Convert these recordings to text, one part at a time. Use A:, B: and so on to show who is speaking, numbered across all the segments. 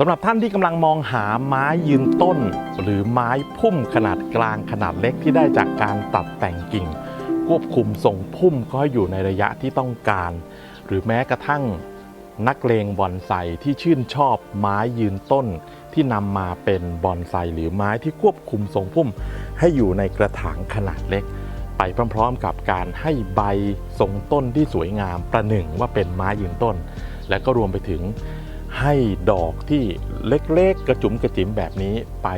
A: สำหรับท่านที่กำลังมองหาไม้ยืนต้น หรือไม้พุ่มขนาดกลางขนาดเล็กที่ได้จากการตัดแต่งกิ่ง ควบคุมทรงพุ่มก็ให้อยู่ในระยะที่ต้องการ หรือแม้กระทั่งนักเลงบอนไซที่ชื่นชอบไม้ยืนต้น ที่นำมาเป็นบอนไซหรือไม้ที่ควบคุมทรงพุ่ม ให้อยู่ในกระถางขนาดเล็ก ไปพร้อมๆกับการให้ใบทรงต้นที่สวยงามประหนึ่งว่าเป็นไม้ยืนต้น และก็รวมไปถึง ให้ดอกที่เล็กๆ กระจุมกระจิ๋มแบบนี้ไป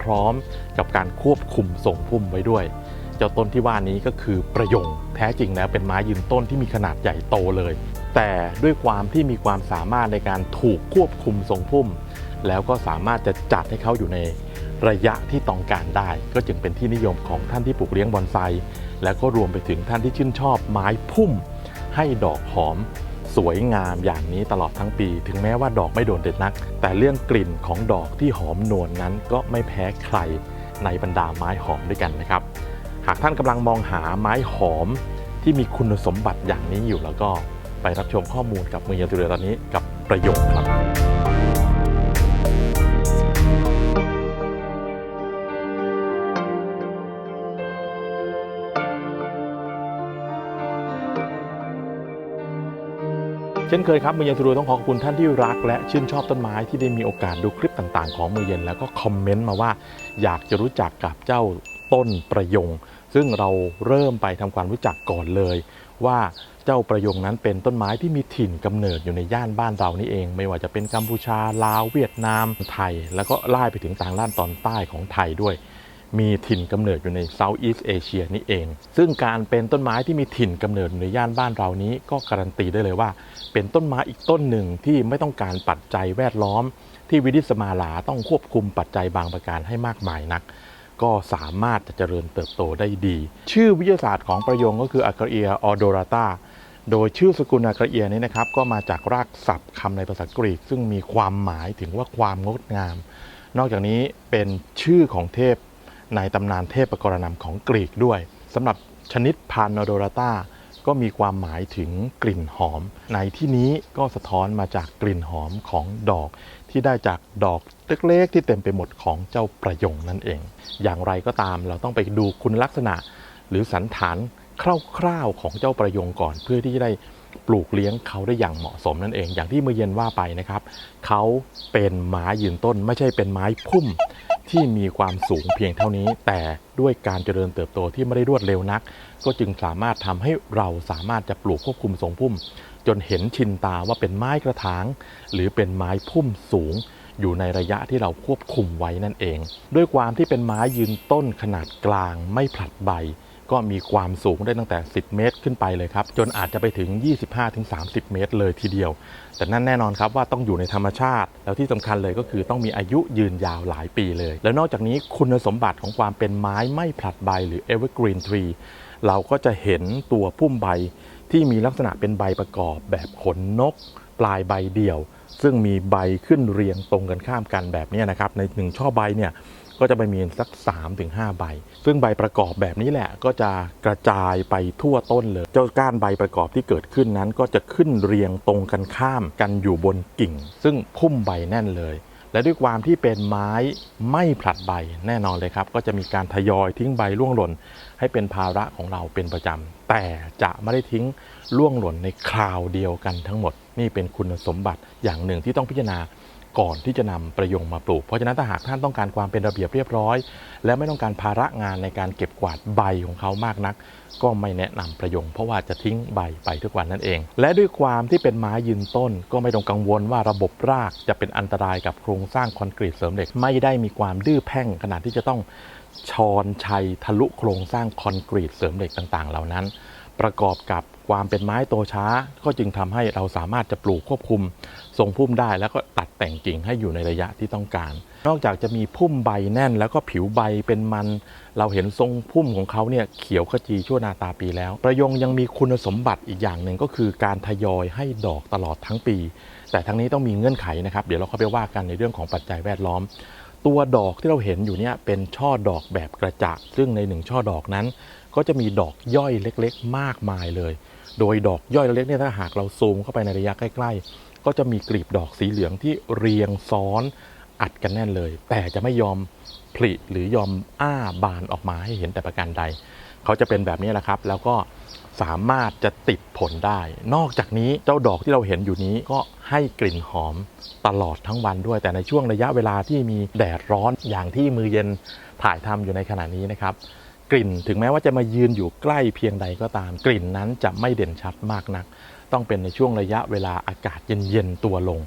A: พร้อมๆ กับการควบคุมทรงพุ่มไว้ด้วย เจ้าต้นที่ว่านี้ก็คือประยงแท้จริงแล้วเป็นไม้ยืนต้นที่มีขนาดใหญ่โตเลย แต่ด้วยความที่มีความสามารถในการถูกควบคุมทรงพุ่ม แล้วก็สามารถจะจัดให้เขาอยู่ในระยะที่ต้องการได้ ก็จึงเป็นที่นิยมของท่านที่ปลูกเลี้ยงบอนไซ แล้วก็รวมไปถึงท่านที่ชื่นชอบไม้พุ่ม ให้ดอกหอม สวยงามอย่างนี้ตลอดทั้งปี ถึงแม้ว่าดอกไม่โดดเด่นนัก แต่เรื่องกลิ่นของดอกที่หอมนวลนนั้นก็ไม่แพ้ใครในบรรดาไม้หอมด้วยกันนะครับ หากท่านกำลังมองหาไม้หอมที่มีคุณสมบัติอย่างนี้อยู่แล้วก็ไปรับชมข้อมูลกับมือยาตุเรตอนนี้กับประโยคครับ เช่นเคยครับมือเย็นสรุต้องขอขอบคุณท่านที่รัก และชื่นชอบต้นไม้ที่ได้มีโอกาสดูคลิปต่างๆ ของมือเย็นแล้วก็คอมเมนต์มาว่า อยากจะรู้จักกับเจ้าต้นประยง ซึ่งเราเริ่มไปทำความรู้จักก่อนเลย ว่าเจ้าประยงนั้นเป็นต้นไม้ที่มีถิ่นกำเนิดอยู่ในย่านบ้านเรานี่เอง ไม่ว่าจะเป็นกัมพูชาลาวเวียดนามไทย แล้วก็ไล่ไปถึงทางด้านตอนใต้ของไทยด้วย มีถิ่นกำเนิดอยู่ใน Southeast Asia นี่เอง ซึ่งการเป็นต้นไม้ที่มีถิ่นกำเนิดในย่านบ้านเรานี้ก็การันตีได้เลยว่า เป็นต้นไม้อีกต้นหนึ่งที่ไม่ต้องการปัจจัยแวดล้อม ที่วิดิสมาลาต้องควบคุมปัจจัยบางประการให้มากมายนัก ก็สามารถจะเจริญเติบโตได้ดี ชื่อวิทยาศาสตร์ของประโยงก็คือ a c a r i a odorata โดยชื่อสกุลอาคาเอียนี้นะครับก็มาจากรากศัพท์คำในภาษากรีก ซึ่งมีความหมายถึงว่าความงดงาม นอกจากนี้เป็นชื่อของเทพ ในตำนานเทพกรณำของกรีกด้วยสำหรับชนิดพานโดราตาก็มีความหมายถึงกลิ่นหอม ในที่นี้ก็สะท้อนมาจากกลิ่นหอมของดอก ที่ได้จากดอกเล็กๆที่เต็มไปหมดของเจ้าประยงนั่นเอง อย่างไรก็ตามเราต้องไปดูคุณลักษณะ หรือสันฐานคร่าวๆของเจ้าประยงก่อน เพื่อที่จะได้ปลูกเลี้ยงเขาได้อย่างเหมาะสมนั่นเอง อย่างที่เมื่อเย็นว่าไปนะครับ เขาเป็นไม้ยืนต้นไม่ใช่เป็นไม้พุ่ม ที่มีความสูงเพียงเท่านี้ แต่ด้วยการเจริญเติบโตที่ไม่ได้รวดเร็วนัก ก็จึงสามารถทำให้เราสามารถจะปลูกควบคุมทรงพุ่ม จนเห็นชินตาว่าเป็นไม้กระถาง หรือเป็นไม้พุ่มสูง อยู่ในระยะที่เราควบคุมไว้นั่นเอง ด้วยความที่เป็นไม้ยืนต้นขนาดกลางไม่ผลัดใบ ก็มีความสูงได้ตั้งแต่ 10 เมตรขึ้นไปเลยครับ จนอาจจะไปถึง 25-30 เมตรเลยทีเดียว แต่นั่นแน่นอนครับว่าต้องอยู่ในธรรมชาติ แล้วที่สำคัญเลยก็คือต้องมีอายุยืนยาวหลายปีเลย แล้วนอกจากนี้คุณสมบัติของความเป็นไม้ไม่ผลัดใบหรือ evergreen tree เราก็จะเห็นตัวพุ่มใบที่มีลักษณะเป็นใบประกอบแบบขนนก ปลายใบเดี่ยว ซึ่งมีใบขึ้นเรียงตรงกันข้ามกันแบบนี้นะครับ ในหนึ่งช่อใบเนี่ย ก็จะไปมีสัก 3-5 ใบ ซึ่งใบประกอบแบบนี้แหละก็จะกระจายไปทั่วต้นเลย เจ้าก้านใบประกอบที่เกิดขึ้นนั้น ก็จะขึ้นเรียงตรงกันข้ามกันอยู่บนกิ่ง ซึ่งพุ่มใบแน่นเลย และด้วยความที่เป็นไม้ไม่ผลัดใบแน่นอนเลยครับ ก็จะมีการทยอยทิ้งใบร่วงหล่น ให้เป็นภาระของเราเป็นประจำแต่จะไม่ได้ทิ้งร่วงหล่นในคราวเดียวกันทั้งหมด นี่เป็นคุณสมบัติอย่างหนึ่งที่ต้องพิจารณา ก่อนที่จะนำประยงมาปลูก เพราะฉะนั้นถ้าหากท่านต้องการความเป็นระเบียบเรียบร้อย และไม่ต้องการภาระงานในการเก็บกวาดใบของเขามากนัก ก็ไม่แนะนำประยง เพราะว่าจะทิ้งใบไปทุกวันนั่นเอง และด้วยความที่เป็นไม้ยืนต้น ก็ไม่ต้องกังวลว่าระบบรากจะเป็นอันตรายกับโครงสร้างคอนกรีตเสริมเหล็กไม่ได้มีความดื้อแพ่งขนาดที่จะต้องชอนชัยทะลุโครงสร้างคอนกรีตเสริมเหล็กต่างๆ เหล่านั้น ประกอบกับ ความเป็นไม้โตช้า ก็จึงทำให้เราสามารถจะปลูกควบคุม ทรงพุ่มได้แล้วก็ตัดแต่งกิ่งให้อยู่ในระยะที่ต้องการ นอกจากจะมีพุ่มใบแน่น แล้วก็ผิวใบเป็นมัน เราเห็นทรงพุ่มของเขาเนี่ยเขียวขจีชั่วนาตาปีแล้ว ประยงยังมีคุณสมบัติอีกอย่างหนึ่งก็คือการทยอยให้ดอกตลอดทั้งปี แต่ทั้งนี้ต้องมีเงื่อนไขนะครับ เดี๋ยวเราเข้าไปว่ากันในเรื่องของปัจจัยแวดล้อม ตัวดอกที่เราเห็นอยู่เนี่ยเป็นช่อดอกแบบกระจาซึ่งในหนึ่งช่อดอกนั้น ก็จะมีดอกย่อยเล็ก ๆ มากมายเลย โดยดอกย่อยเล็กเนี่ยถ้าหากเราซูมเข้าไปในระยะใกล้ ๆ ก็จะมีกลีบดอกสีเหลืองที่เรียงซ้อนอัดกันแน่นเลย แต่จะไม่ยอมผลิหรือยอมอ้าบานออกมาให้เห็นแต่ประการใด เขาจะเป็นแบบนี้แหละครับ แล้วก็สามารถจะติดผลได้ นอกจากนี้เจ้าดอกที่เราเห็นอยู่นี้ก็ให้กลิ่นหอมตลอดทั้งวันด้วย แต่ในช่วงระยะเวลาที่มีแดดร้อนอย่างที่มือเย็นถ่ายทำอยู่ในขณะนี้นะครับ กลิ่น ถึงแม้ว่าจะมายืนอยู่ใกล้เพียงใดก็ตาม กลิ่นนั้นจะไม่เด่นชัดมากนัก ต้องเป็นในช่วงระยะเวลาอากาศเย็นๆตัวลง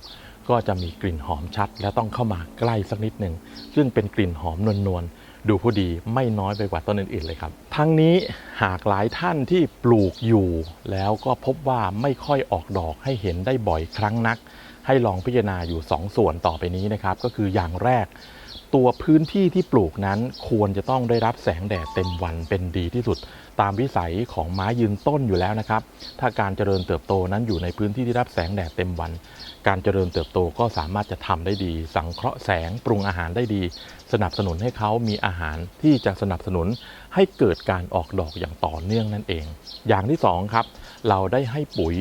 A: ก็จะมีกลิ่นหอมชัด และต้องเข้ามาใกล้สักนิดหนึ่งซึ่งเป็นกลิ่นหอมนวลๆดูผู้ดีไม่น้อยไปกว่าต้นอื่นๆเลยครับ ทั้งนี้หากหลายท่านที่ปลูกอยู่ แล้วก็พบว่าไม่ค่อยออกดอกให้เห็นได้บ่อยครั้งนัก ให้ลองพิจารณาอยู่ 2ส่วนต่อไปนี้นะครับก็คืออย่างแรก ตัวพื้นที่ที่ปลูกนั้นควรจะต้องได้รับแสงแดดเต็มวันเป็นดีที่สุด ตามวิสัยของไม้ยืนต้นอยู่แล้วนะครับ ถ้าการเจริญเติบโตนั้นอยู่ในพื้นที่ที่รับแสงแดดเต็มวัน การเจริญเติบโตก็สามารถจะทำได้ดี สังเคราะห์แสงปรุงอาหารได้ดี สนับสนุนให้เขามีอาหารที่จะสนับสนุนให้เกิดการออกดอกอย่างต่อเนื่องนั่นเอง อย่างที่สองครับเราได้ให้ปุ๋ย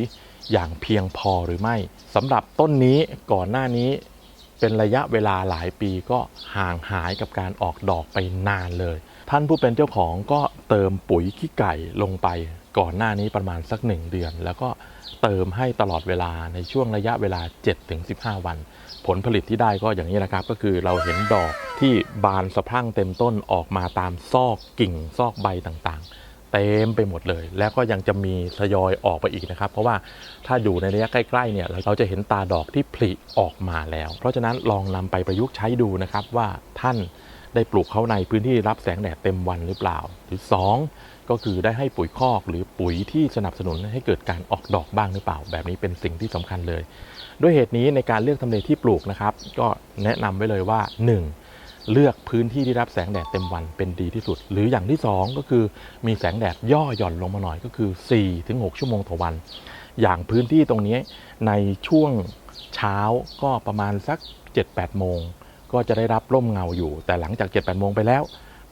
A: อย่างเพียงพอหรือไม่สำหรับต้นนี้ก่อนหน้านี้ เป็นระยะเวลาหลายปีก็ห่างหายกับการออกดอกไปนานเลย ท่านผู้เป็นเจ้าของก็เติมปุ๋ยขี้ไก่ลงไปก่อนหน้านี้ประมาณสักหนึ่งเดือน แล้วก็เติมให้ตลอดเวลาในช่วงระยะเวลา 7-15 วัน ผลผลิตที่ได้ก็อย่างนี้แหละครับ ก็คือเราเห็นดอกที่บานสะพรั่งเต็มต้นออกมาตามซอกกิ่งซอกใบต่างๆ เต็มไปหมดเลย แล้วก็ยังจะมีทยอยออกไปอีกนะครับ เพราะว่าถ้าอยู่ในระยะใกล้ๆเนี่ยเราจะเห็นตาดอกที่ผลิออกมาแล้ว เพราะฉะนั้นลองนำไปประยุกต์ใช้ดูนะครับว่าท่านได้ปลูกเขาในพื้นที่รับแสงแดดเต็มวันหรือเปล่า หรือ 2 ก็คือได้ให้ปุ๋ยคอกหรือปุ๋ยที่สนับสนุนให้เกิดการออกดอกบ้างหรือเปล่า แบบนี้เป็นสิ่งที่สำคัญเลย ด้วยเหตุนี้ในการเลือกทำเลที่ปลูกนะครับ ก็แนะนำไว้เลยว่า 1. เลือกพื้นที่ที่รับแสงแดดเต็มวันเป็นดีที่สุด หรืออย่างที่ 2 ก็คือมีแสงแดดย่อหย่อนลงมาหน่อยก็คือ 4-6 ชั่วโมงต่อวัน อย่างพื้นที่ตรงนี้ในช่วงเช้าก็ประมาณสัก 7-8 โมง ก็จะได้รับร่มเงาอยู่ แต่หลังจาก 7-8 โมงไปแล้ว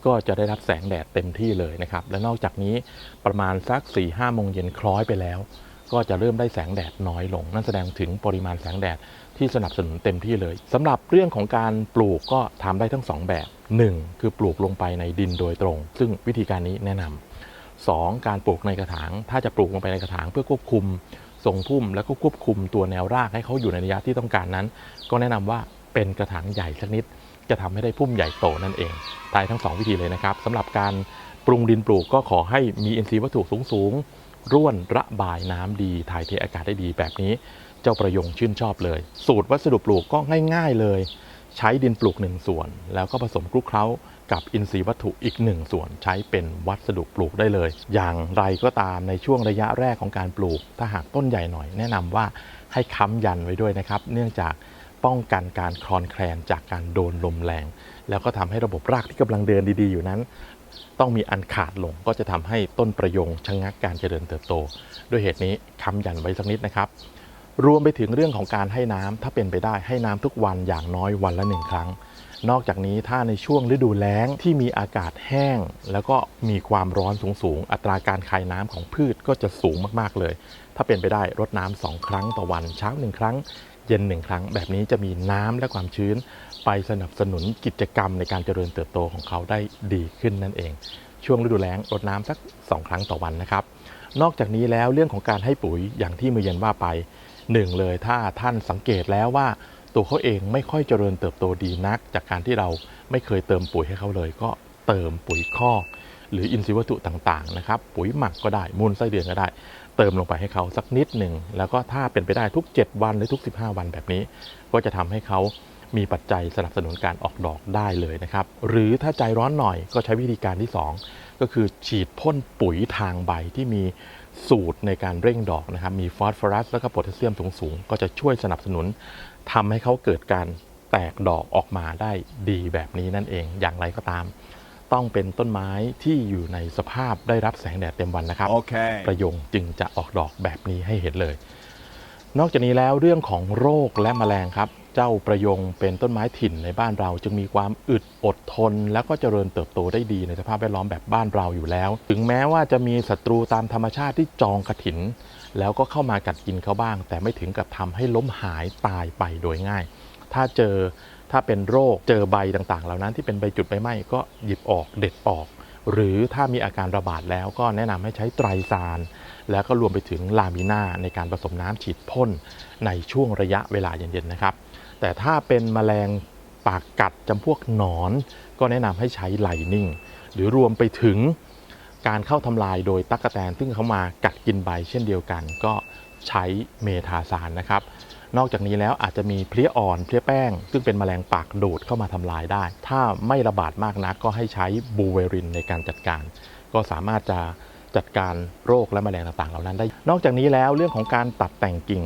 A: ก็จะได้รับแสงแดดเต็มที่เลยนะครับ และนอกจากนี้ประมาณสัก 4-5 โมงเย็นคล้อยไปแล้ว ก็จะเริ่มได้แสงแดดน้อยลง นั่นแสดงถึงปริมาณแสงแดด ที่สนับสนุนเต็มที่เลยสำหรับเรื่องของการปลูกก็ทำได้ทั้งสองแบบ 1. คือปลูกลงไปในดินโดยตรง ซึ่งวิธีการนี้แนะนำ 2. การปลูกในกระถาง ถ้าจะปลูกลงไปในกระถางเพื่อควบคุมทรงพุ่ม แล้วก็ควบคุมตัวแนวรากให้เขาอยู่ในระยะที่ต้องการนั้น ก็แนะนำว่าเป็นกระถางใหญ่สักนิด จะทำให้ได้พุ่มใหญ่โตนั่นเองตายทั้งสองวิธีเลยนะครับสำหรับการปรุงดินปลูกก็ขอให้มีอินทรีย์วัตถุสูงๆร่วนระบายน้ำดีถ่ายเทอากาศได้ดีแบบนี้ เจ้าประยงชื่นชอบเลย สูตรวัสดุปลูกก็ง่าย ๆเลย ใช้ดินปลูก 1 ส่วน แล้วก็ผสมคลุกเคล้ากับอินทรีย์วัตถุอีก1ส่วนใช้เป็นวัสดุปลูกได้เลย อย่างไรก็ตามในช่วงระยะแรกของการปลูก ถ้าหากต้นใหญ่หน่อยแนะนำว่าให้ค้ำยันไว้ด้วยนะครับ เนื่องจากป้องกันการคลอนแคลนจากการโดนลมแรง แล้วก็ทำให้ระบบรากที่กำลังเดินดีๆ อยู่นั้น ต้องมีอันขาดลงก็จะทำให้ต้นประยงชะงักการเจริญเติบโต ด้วยเหตุนี้ค้ำยันไว้สักนิดนะครับ รวมไปถึงเรื่องของการให้น้ำถ้าเป็นไปได้ให้น้ำทุกวันอย่างน้อยวันละหนึ่งครั้ง นอกจากนี้ถ้าในช่วงฤดูแล้งที่มีอากาศแห้ง แล้วก็มีความร้อนสูงๆอัตราการคายน้ำของพืชก็จะสูงมากๆเลย ถ้าเป็นไปได้รดน้ำสองครั้งต่อวันเช้าหนึ่งครั้ง เย็นหนึ่งครั้ง แบบนี้จะมีน้ำและความชื้น ไปสนับสนุนกิจกรรมในการเจริญเติบโตของเขาได้ดีขึ้นนั่นเอง ช่วงฤดูแล้งรดน้ำสัก 2 ครั้งต่อวันนะครับ นอกจากนี้แล้วเรื่องของการให้ปุ๋ยอย่างที่มือเย็นว่าไป หนึ่งเลยถ้าท่านสังเกตแล้วว่าตัวเขาเองไม่ค่อยเจริญเติบโตดีนัก จากการที่เราไม่เคยเติมปุ๋ยให้เขาเลย ก็เติมปุ๋ยคอกหรืออินทรีย์วัตถุต่างๆนะครับปุ๋ยหมักก็ได้มูลไส้เดือนก็ได้ เติมลงไปให้เขาสักนิดหนึ่งแล้วก็ถ้าเป็นไปได้ทุก 7 วันหรือทุก 15 วันแบบนี้ ก็จะทำให้เขามีปัจจัยสนับสนุนการออกดอกได้เลยนะครับหรือถ้าใจร้อนหน่อยก็ใช้วิธีการที่ 2 ก็คือฉีดพ่นปุ๋ยทางใบที่มี สูตรในการเร่งดอกนะครับ มีฟอสฟอรัสแล้วก็โพแทสเซียมสูงๆ ก็จะช่วยสนับสนุนทำให้เขาเกิดการแตกดอกออกมาได้ดีแบบนี้นั่นเองอย่างไรก็ตาม ต้องเป็นต้นไม้ที่อยู่ในสภาพได้รับแสงแดดเต็มวันนะครับ
B: Okay.
A: ประยงจึงจะออกดอกแบบนี้ให้เห็นเลย นอกจากนี้แล้วเรื่องของโรคและแมลงครับ เจ้าประยงเป็นต้นไม้ถิ่นในบ้านเรา จึงมีความอึดอดทน แล้วก็เจริญเติบโตได้ดีในสภาพแวดล้อมแบบบ้านเราอยู่แล้ว ถึงแม้ว่าจะมีศัตรูตามธรรมชาติที่จองกระถิน แล้วก็เข้ามากัดกินเขาบ้าง แต่ไม่ถึงกับทำให้ล้มหายตายไปโดยง่าย ถ้าเจอถ้าเป็นโรคเจอใบต่างๆ เหล่านั้นที่เป็นใบจุดใบไหม้ก็หยิบออกเด็ดออก หรือถ้ามีอาการระบาดแล้วก็แนะนำให้ใช้ไตรซานแล้วก็รวมไปถึงลามิน่าในการผสมน้ำฉีดพ่นในช่วงระยะเวลาเย็นๆนะครับ แต่ถ้าเป็นแมลงปากกัดจำพวกหนอน ก็แนะนำให้ใช้ไลนิ่ง หรือรวมไปถึงการเข้าทำลายโดยตั๊กแตนซึ่งเขามากัดกินใบเช่นเดียวกัน ก็ใช้เมทาซานนะครับ นอกจากนี้แล้วอาจจะมีเพลี้ยอ่อนเพลี้ยแป้ง ซึ่งเป็นแมลงปากดูดเข้ามาทำลายได้ ถ้าไม่ระบาดมากนักก็ให้ใช้บูเวรินในการจัดการ ก็สามารถจะจัดการโรคและแมลงต่างๆ เหล่านั้นได้ นอกจากนี้แล้วเรื่องของการตัดแต่งกิ่ง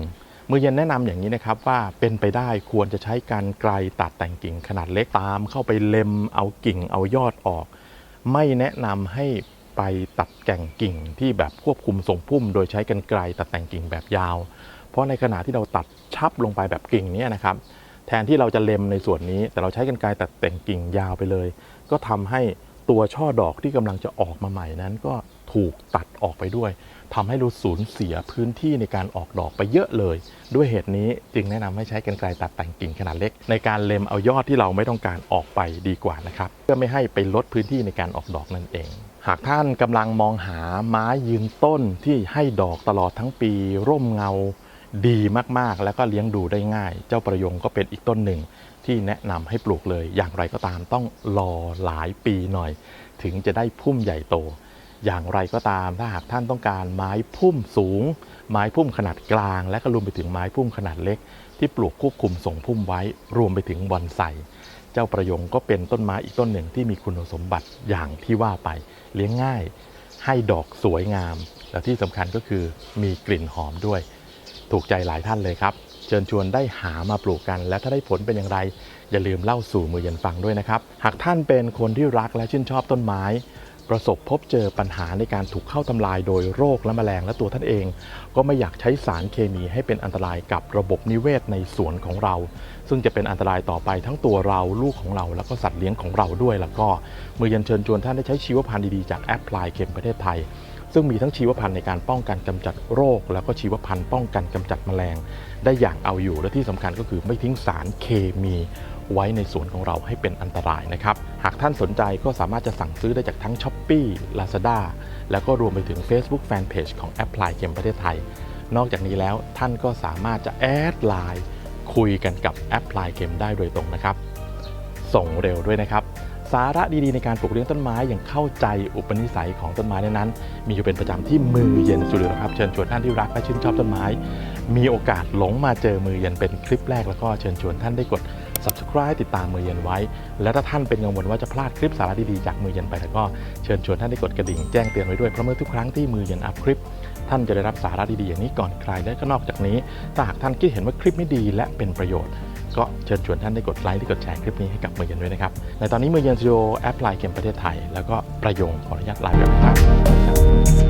A: มือเย็นแนะนำอย่างนี้นะครับว่าเป็นไปได้ควรจะใช้การไกลตัดแต่งกิ่งขนาดเล็กตาม เข้าไปเล็มเอากิ่งเอายอดออก ไม่แนะนำให้ไปตัดแก่งกิ่งที่แบบควบคุมทรงพุ่ม โดยใช้กันไกลตัดแต่งกิ่งแบบยาว เพราะในขณะที่เราตัดชับลงไปแบบกิ่งนี้นะครับ แทนที่เราจะเล็มในส่วนนี้ แต่เราใช้กันไกลตัดแต่งกิ่งยาวไปเลย ก็ทำให้ตัวช่อดอกที่กำลังจะออกมาใหม่นั้นก็ ถูกตัดออกไปด้วยทำให้เราสูญเสียพื้นที่ในการออกดอกไปเยอะเลย ด้วยเหตุนี้จึงแนะนำให้ใช้กันไกลตัดแต่งกิ่งขนาดเล็ก ในการเล็มเอายอดที่เราไม่ต้องการออกไปดีกว่านะครับ เพื่อไม่ให้ไปลดพื้นที่ในการออกดอกนั่นเอง หากท่านกำลังมองหาไม้ยืนต้นที่ให้ดอกตลอดทั้งปี ร่มเงาดีมากๆ แล้วก็เลี้ยงดูได้ง่าย เจ้าประยงก็เป็นอีกต้นหนึ่งที่แนะนำให้ปลูกเลย อย่างไรก็ตามต้องรอหลายปีหน่อย ถึงจะได้พุ่มใหญ่โต อย่างไรก็ตามถ้าหากท่านต้องการไม้พุ่มสูง ไม้พุ่มขนาดกลาง และก็รวมไปถึงไม้พุ่มขนาดเล็ก ที่ปลูกควบคุมส่งพุ่มไว้ รวมไปถึงบอนไซเจ้าประยงก็เป็นต้นไม้อีกต้นหนึ่งที่มีคุณสมบัติอย่างที่ว่าไปเลี้ยงง่าย ให้ดอกสวยงาม และที่สำคัญก็คือมีกลิ่นหอมด้วย ถูกใจหลายท่านเลยครับ เชิญชวนได้หามาปลูกกัน และถ้าได้ผลเป็นอย่างไร อย่าลืมเล่าสู่มือเย็นฟังด้วยนะครับ หากท่านเป็นคนที่รักและชื่นชอบต้นไม้ ประสบพบเจอปัญหาในการถูกเข้าทำลายโดยโรคและแมลงและตัวท่านเอง ก็ไม่อยากใช้สารเคมีให้เป็นอันตรายกับระบบนิเวศในสวนของเรา ซึ่งจะเป็นอันตรายต่อไปทั้งตัวเราลูกของเรา แล้วก็สัตว์เลี้ยงของเราด้วยแล้วก็มือยันเชิญชวนท่านได้ใช้ชีวพันธุ์ดีๆจากแอปพลายเคมประเทศไทย ซึ่งมีทั้งชีวพันธุ์ในการป้องกันกำจัดโรค แล้วก็ชีวพันธุ์ป้องกันกำจัดแมลง ได้อย่างเอาอยู่และที่สำคัญก็คือไม่ทิ้งสารเคมีไว้ในสวนของเราให้เป็นอันตรายนะครับ หากท่านสนใจก็สามารถจะสั่งซื้อได้จากทั้ง s h อ p e e Lazada แล้วก็รวมไปถึง Facebook Fanpage ของ a p p l y เกมประเทศไทย นอกจากนี้แล้วท่านก็สามารถจะแอดไลน์คุยกันกับ a p p l y เกมได้โดยตรงนะครับ ส่งเร็วด้วยนะครับ สาระดีๆในการปลูกเลี้ยงต้นไม้อย่างเข้าใจอุปนิสัยของต้นไม้นั้นๆมีอยู่เป็นประจำที่มือเย็นสุดเลยนะครับเชิญชวนท่านที่รักและชื่นชอบต้นไม้ มีโอกาสหลงมาเจอมือเย็นเป็นคลิปแรกแล้วก็เชิญชวนท่านได้กด subscribe ติดตามมือเย็นไว้ และถ้าท่านเป็นกังวลว่าจะพลาดคลิปสาระดีๆจากมือเย็นไปแล้วก็เชิญชวนท่านได้กดกระดิ่งแจ้งเตือนไว้ด้วยเพราะเมื่อทุกครั้งที่มือเย็นอัพคลิปท่านจะได้รับสาระดีๆอย่างนี้ก่อนใครและก็นอกจากนี้ถ้าหากท่านคิดเห็นว่าคลิปไม่ดีและเป็นประโยชน์ ก็เชิญชวนท่านได้กดไลค์ได้กดแชร์คลิปนี้ให้กับมือเย็นด้วยนะครับในตอนนี้มือเย็นสตูดิโอแอปพลายเกมประเทศไทย แล้วก็ประยงขออนุญาตไลฟ์แบบนครับ